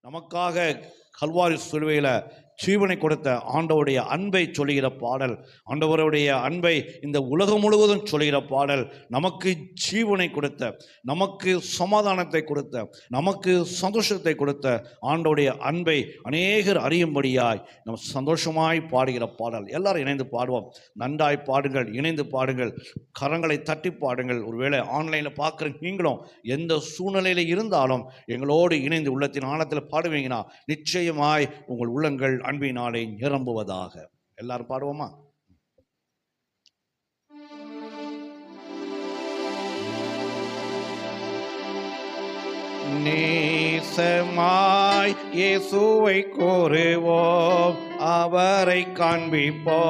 நமக்காக கல்வாரி சிலுவையில் ஜீவனை கொடுத்த ஆண்டவருடைய அன்பை சொல்லுகிற பாடல் ஆண்டவருடைய அன்பை இந்த உலகம் முழுவதும் சொல்லுகிற பாடல் நமக்கு ஜீவனை கொடுத்த நமக்கு சமாதானத்தை கொடுத்த நமக்கு சந்தோஷத்தை கொடுத்த ஆண்டவருடைய அன்பை அநேகர் அறியும்படியாய் நம்ம சந்தோஷமாய் பாடுகிற பாடல். எல்லாரும் இணைந்து பாடுவோம். நன்றாய் பாடுங்கள் இணைந்து பாடுங்கள் கரங்களை தட்டி பாடுங்கள். ஒருவேளை ஆன்லைனில் பார்க்குற நீங்களும் எந்த சூழ்நிலையில் இருந்தாலும் எங்களோடு இணைந்து உள்ளத்தின் ஆழத்தில் பாடுவீங்கன்னா நிச்சயம் நிச்சயமாய் உங்கள் உள்ளங்கள் அன்பினாலே நிரம்புவதாக. எல்லாரும் பாடுவோமா? நேசமாய் இயேசுவை கோருவோம் அவரை காண்பிப்போ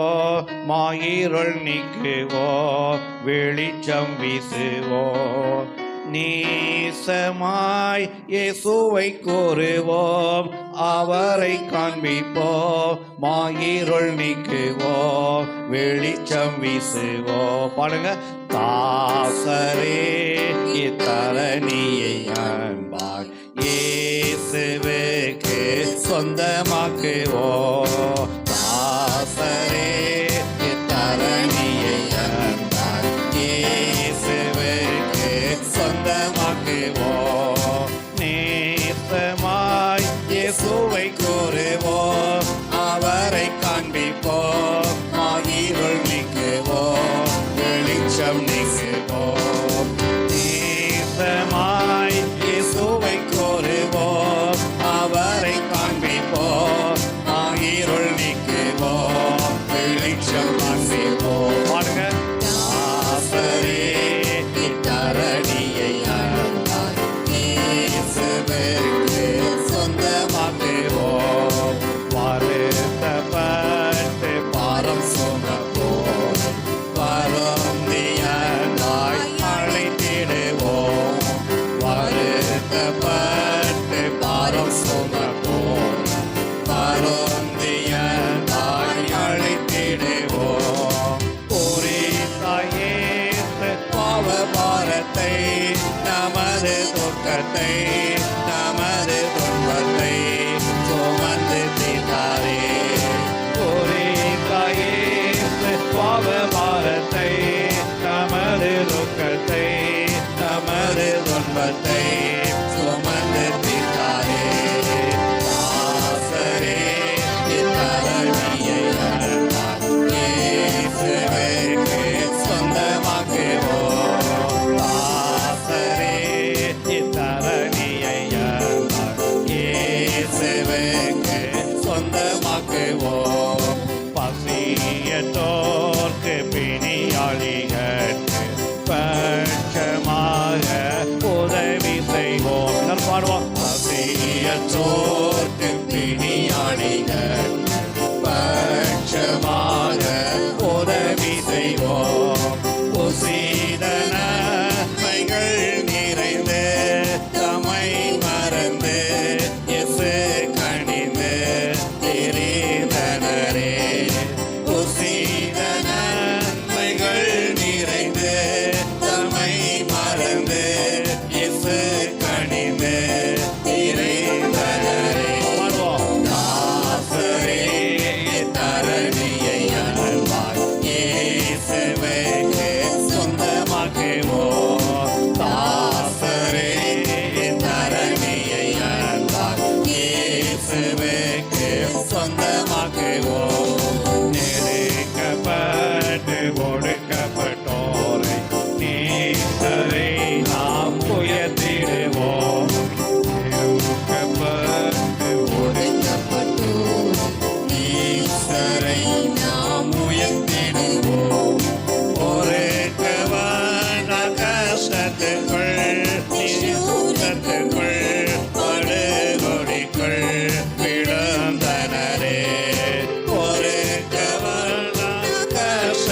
மாயிருள் நீக்குவோ வெளிச்சம் வீசுவோம். நேசமாய் இயேசுவை கூறுவோம். அவரை காண்பிப்போம். மாயிருள் நீக்குவோம். வெளிச்சம் வீசுவோம். பாடுங்க. தாசரே இத்தரணியை அன்பாய் இயேசுவுக்கு சொந்தமாக்குவோம். நமது துக்கத்தை நமது துன்பத்தை சுமந்து தீர்த்தாரே. ஒரே தாயே பாவ பாரத்தை நமது துக்கத்தை நமது துன்பத்தை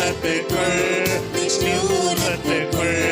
at the girl, she would at the girl.